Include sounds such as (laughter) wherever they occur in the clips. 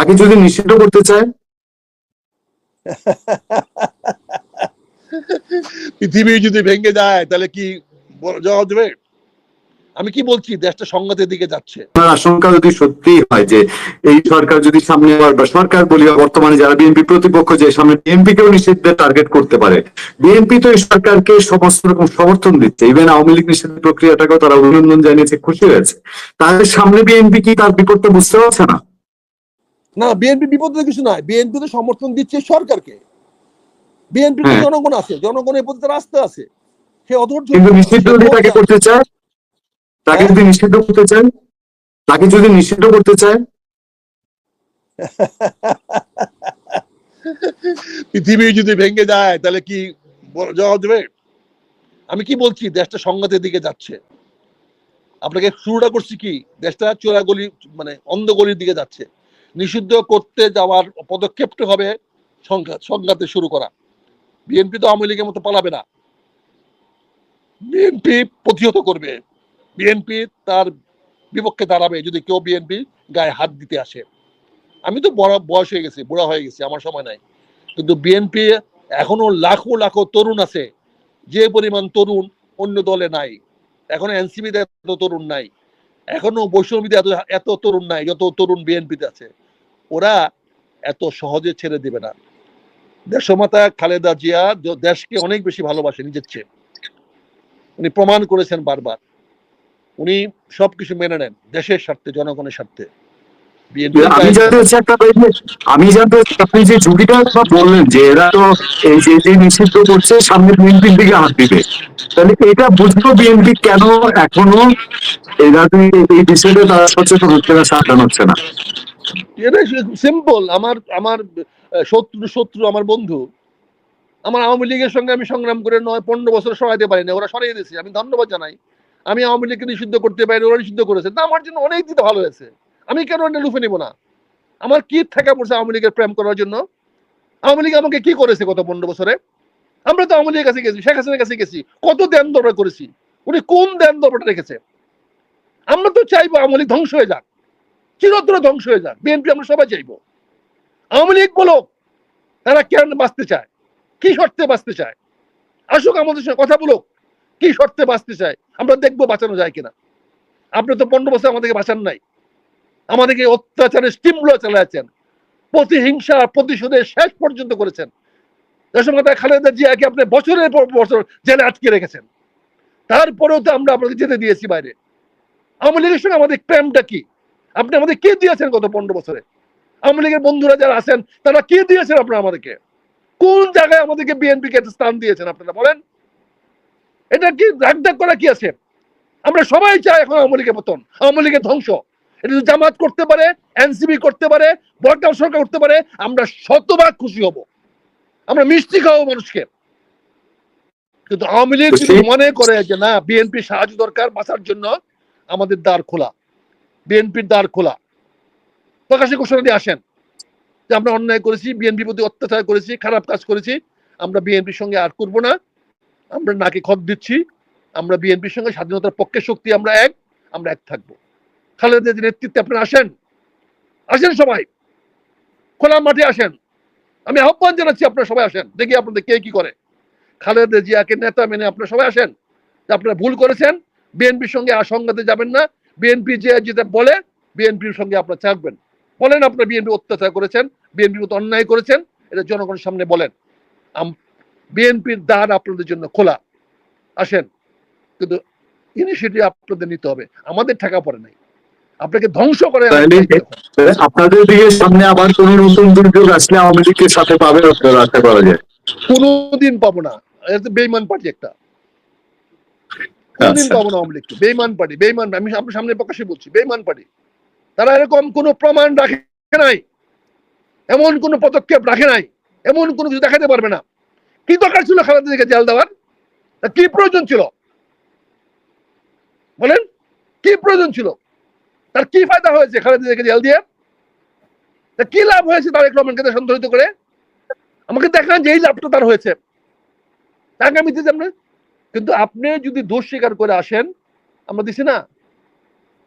তাকে যদি নিষিদ্ধ করতে চায়? পৃথিবী যদি ভেঙে যায় তাহলে কি জবাব দেবে? আমি কি বলছি? দেশটা সংঘাতের দিকে যাচ্ছে। আশঙ্কা যদি সত্যি হয় যে এই সরকার যদি সামনে আবার বা সরকার বলি বা বর্তমানে যারা বিএনপি প্রতিপক্ষ যে সামনে বিএনপি কেও নিষিদ্ধের টার্গেট করতে পারে। বিএনপি তো এই সরকারকে সমস্ত রকম সমর্থন দিচ্ছে। ইভেন আওয়ামী লীগ নিষিদ্ধ প্রক্রিয়াটাকেও তারা অভিনন্দন জানিয়েছে খুশি হয়েছে। তাদের সামনে বিএনপি কি তার বিপদটা বুঝতে পারছে না? না বিএনপি বিপদের কিছু নয় বিএনপি তো সমর্থন দিচ্ছে সরকারকে। বিএনপি হ্যাঁ। জনগণ আছে জনগণের প্রতি আস্থা আছে। সে অধৈর্য কিন্তু নিষিদ্ধ তাকে করতে চায় তাকে যদি নিষিদ্ধ করতে চায় তাকে যদি নিষিদ্ধ করতে চায় (laughs) পৃথিবী যদি ভেঙে যায় তাহলে কি জবাব দেবে? আমি কি বলছি? দেশটা সংঘাতের দিকে যাচ্ছে। আপনাকে শুরুটা করছি কি? দেশটা চোরা গলি মানে অন্ধ গলির দিকে যাচ্ছে। নিষিদ্ধ করতে যাওয়ার পদক্ষেপটা হবে সংঘাত, সংঘাতে শুরু করা। বিএনপি তো আওয়ামী লীগের মতো পালাবে না। বিএনপি প্রতিহত করবে। বিএনপি তার বিপক্ষে দাঁড়াবে যদি কেউ বিএনপি গায়ে হাত দিতে আসে। আমি তো বড়, বয়স হয়ে গেছি, বুড়া হয়ে গেছি, আমার সময় নাই। কিন্তু বিএনপি এখনও লাখো লাখো তরুণ আছে। যে পরিমাণ তরুণ অন্য দলে নাই। এখনও এনসিবিতে এত তরুণ নাই। এখনও বৈষম্যবিতে এত এত তরুণ নাই, যত তরুণ বিএনপিতে আছে। ওরা এত সহজে ছেড়ে দিবে না। দেশমাতা খালেদা জিয়া দেশকে অনেক বেশি ভালোবাসে নিজের চেয়ে। উনি প্রমাণ করেছেন বারবার। উনি সবকিছু মেনে নেন দেশের স্বার্থে জনগণের স্বার্থে। আমি জানতে চাচ্ছি একটা আমি জানতে আপনি যে ঝুঁকিটা বললেন যে এরা তো এই যে যে নিষিদ্ধ করছে সামনে বিএনপির দিকে হাত দিবে। তাহলে এটা বুঝব বিএনপি কেন এখনও রাজনীতি এই বিষয়টা তারা সচেতন হচ্ছে না সাবধান হচ্ছে না? এটা সিম্পল আমার আমার শত্রু শত্রু আমার বন্ধু। আমার আওয়ামী লীগের সঙ্গে আমি সংগ্রাম করে নয়, পনেরো বছর সরাইতে পারি না ওরা সরিয়ে দিয়েছে, আমি ধন্যবাদ জানাই। আমি আওয়ামী লীগকে নিষিদ্ধ করতে পারি, ওরা নিষিদ্ধ করেছে। তা আমার জন্য অনেক দিতে ভালো হয়েছে। আমি কেন এটা লুফে নিব না? আমার কি থাকা পড়ছে আওয়ামী লীগের প্রেম করার জন্য? আওয়ামী লীগ আমাকে কি করেছে গত পনেরো বছরে? আমরা তো আওয়ামী লীগের কাছে গেছি, শেখ হাসিনার কাছে গেছি। কত দেন দরবার করেছি? উনি কোন দেন দরবারটা রেখেছে? আমরা তো চাইব আওয়ামী লীগ ধ্বংস হয়ে যাক। চিরতরে ধ্বংস হয়ে যাক বিএনপি আমরা সবাই চাইব। আওয়ামী লীগ বলো তারা কেন বাঁচতে চায়? কি শর্তে বাঁচতে চায়? আসুক আমাদের সঙ্গে কথা বলুক, কি শর্তে বাঁচতে চায়? আমরা দেখব বাঁচানো যায় কিনা। আপনি তো পনেরো আমাদেরকে বাঁচান নাই। আমাদেরকে অত্যাচারের স্টিমগুলো চালাচ্ছেন প্রতিহিংসা প্রতিশোধের শেষ পর্যন্ত করেছেন। দেশমাতা খালেদা জিয়াকে আপনি বছরের পর বছর জেলে আটকে রেখেছেন। তারপরেও তো আমরা আপনাকে যেতে দিয়েছি বাইরে। আওয়ামী লীগের সঙ্গে আমাদের প্রেমটা কি? আপনি আমাদের কে দিয়েছেন গত পনেরো বছরে? আওয়ামী লীগের বন্ধুরা যারা আছেন তারা কে দিয়েছেন আপনারা আমাদেরকে? কোন জায়গায় আমাদেরকে বিএনপি কে স্থান দিয়েছেন আপনারা বলেন? এটা কি রাগদাগ করা কি আছে? আমরা সবাই চাই এখন আওয়ামী লীগের পতন আওয়ামী লীগের ধ্বংস। এটা যদি জামাত করতে পারে এনসিবি করতে পারে বর্তমান সরকার করতে পারে আমরা শতভাগ খুশি হব। আমরা মিষ্টি খাওয়াবো মানুষকে। কিন্তু আওয়ামী লীগ মনে করে যে না বিএনপি সাহায্য দরকার বাঁচার জন্য আমাদের দ্বার খোলা। বিএনপির দ্বার খোলা। প্রকাশ্যে ঘোষণা দিয়ে আসেন যে আমরা অন্যায় করেছি, বিএনপির প্রতি অত্যাচার করেছি, খারাপ কাজ করেছি, আমরা বিএনপির সঙ্গে আর করব না। আমরা নাকি খত দিচ্ছি, আমরা বিএনপির সঙ্গে স্বাধীনতার পক্ষে শক্তি, আমরা এক আমরা এক থাকব। খালেদা নেতৃত্বে আপনারা আসেন। আসেন সবাই। খোলা মাঠে আসেন। আমি আহ্বান জানাচ্ছি আপনারা সবাই আসেন। দেখি আপনাদের কে কি করে। খালেদা জিয়াকে নেতা মেনে আপনারা সবাই আসেন। আপনারা ভুল করেছেন, বিএনপির সঙ্গে আর সংঘাতে যাবেন না। বিএনপি যে যেটা বলে বিএনপির সঙ্গে আপনারা থাকবেন। বলেন আপনারা বিএনপি অত্যাচার করেছেন বিএনপির মতো অন্যায় করেছেন এটা জনগণের সামনে বলেন। বিএনপির দ্বার আপনাদের জন্য খোলা। আসেন কিন্তু ইনিশিয়েটিভ আপনাদের নিতে হবে। আমাদের টাকা পড়ে নাই। আপনাকে ধ্বংস করে আপনাদের দিকে সামনে আবার কোন নতুন দুর্যোগ আসলে আওয়ামী লীগের সাথে পাবে আশা করা যায়? কোনোদিন পাবো না। এটা তো বেইমান পার্টি একটা। কোনদিন আচ্ছা। পাবো না আওয়ামী লীগকে। বেইমান পার্টি বেইমান আমি আপনার সামনে প্রকাশ্যে বলছি বেইমান পার্টি। তারা এরকম কোনো প্রমাণ রাখে নাই। এমন কোনো পদক্ষেপ রাখে নাই। এমন কোনো কিছু দেখাতে পারবে না। কি দরকার ছিল জেল দেওয়ার? কি প্রয়োজন ছিল? বলেন কি প্রয়োজন ছিল? তার কি ফায়দা হয়েছে খালেদা জিয়াকে জেল দিয়ে? তা কি লাভ হয়েছে তারেক রহমানকে সন্তুলিত করে? আমাকে দেখান যে এই লাভটা তার হয়েছে। আগামীতে যেমন কিন্তু আপনি যদি দোষ স্বীকার করে আসেন আমরা দিছি না।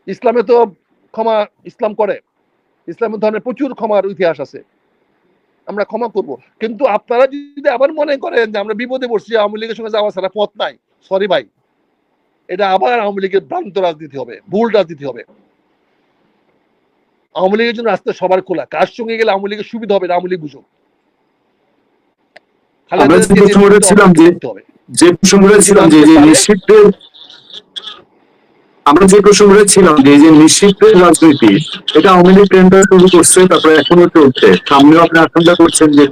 ইসলামে তো ক্ষমা ইসলাম করে। ইসলামের ধর্মে প্রচুর ক্ষমার ইতিহাস আছে। আমরা ক্ষমা করব। কিন্তু আপনারা যদি আবার মনে করেন যে আমরা বিপদে পড়ছি আওয়ামী লীগের সঙ্গে যাওয়া ছাড়া পথ নাই সরি ভাই। এটা আবার আওয়ামী লীগের ভ্রান্ত রাজনীতি হবে ভুল রাজনীতি হবে। আওয়ামী লীগের জন্য রাস্তা সবার খোলা। কার সঙ্গে গেলে আওয়ামী লীগের সুবিধা হবে আওয়ামী লীগ বুঝুক। ছিলাম যে যে প্রসঙ্গে ছিলাম, যে যে আমরা যে প্রসঙ্গে ছিলাম, যে যে রাজনীতি, এটা শুরু করছে, তারপরে এখনও চলছে। সামনেও আপনি আশঙ্কা করছেন যে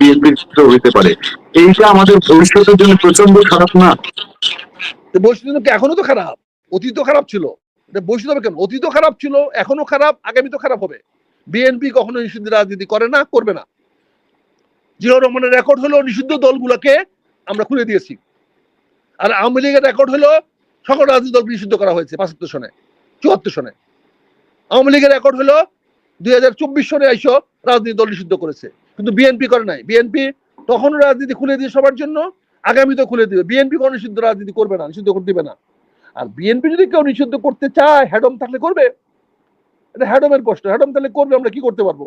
হইতে পারে। এইটা আমাদের ভবিষ্যতের জন্য প্রচণ্ড খারাপ না? এখনও তো খারাপ। অতীত খারাপ ছিল। বৈষম্য কেন? অতীত খারাপ ছিল, এখনও খারাপ, আগামী তো খারাপ হবে। বিএনপি কখনো নিষিদ্ধ রাজনীতি করে না, করবে না। জিয়াউর রহমানের রেকর্ড হলো নিষিদ্ধ দলগুলোকে আমরা খুলে দিয়েছি। আর আওয়ামী লীগের রেকর্ড হলো সকল রাজনৈতিক দল নিষিদ্ধ করা হয়েছে, পঁচাত্তর সনে, চুয়াত্তর সনে। আওয়ামী লীগের রেকর্ড হলো দুই হাজার চব্বিশ সনে আইসো রাজনৈতিক দল নিষিদ্ধ করেছে। কিন্তু বিএনপি করে নাই। বিএনপি তখনও রাজনীতি খুলে দিয়ে সবার জন্য আগামী তো খুলে দিবে। বিএনপি কোনো নিষিদ্ধ রাজনীতি করবে না, নিষিদ্ধ করতে দিবে না। আর বিএনপি যদি কেউ নিষিদ্ধ করতে চায় হ্যাডম থাকলে করবে। এটা হ্যাডমের প্রশ্ন। হ্যাডম তাহলে করবে, আমরা কি করতে পারব?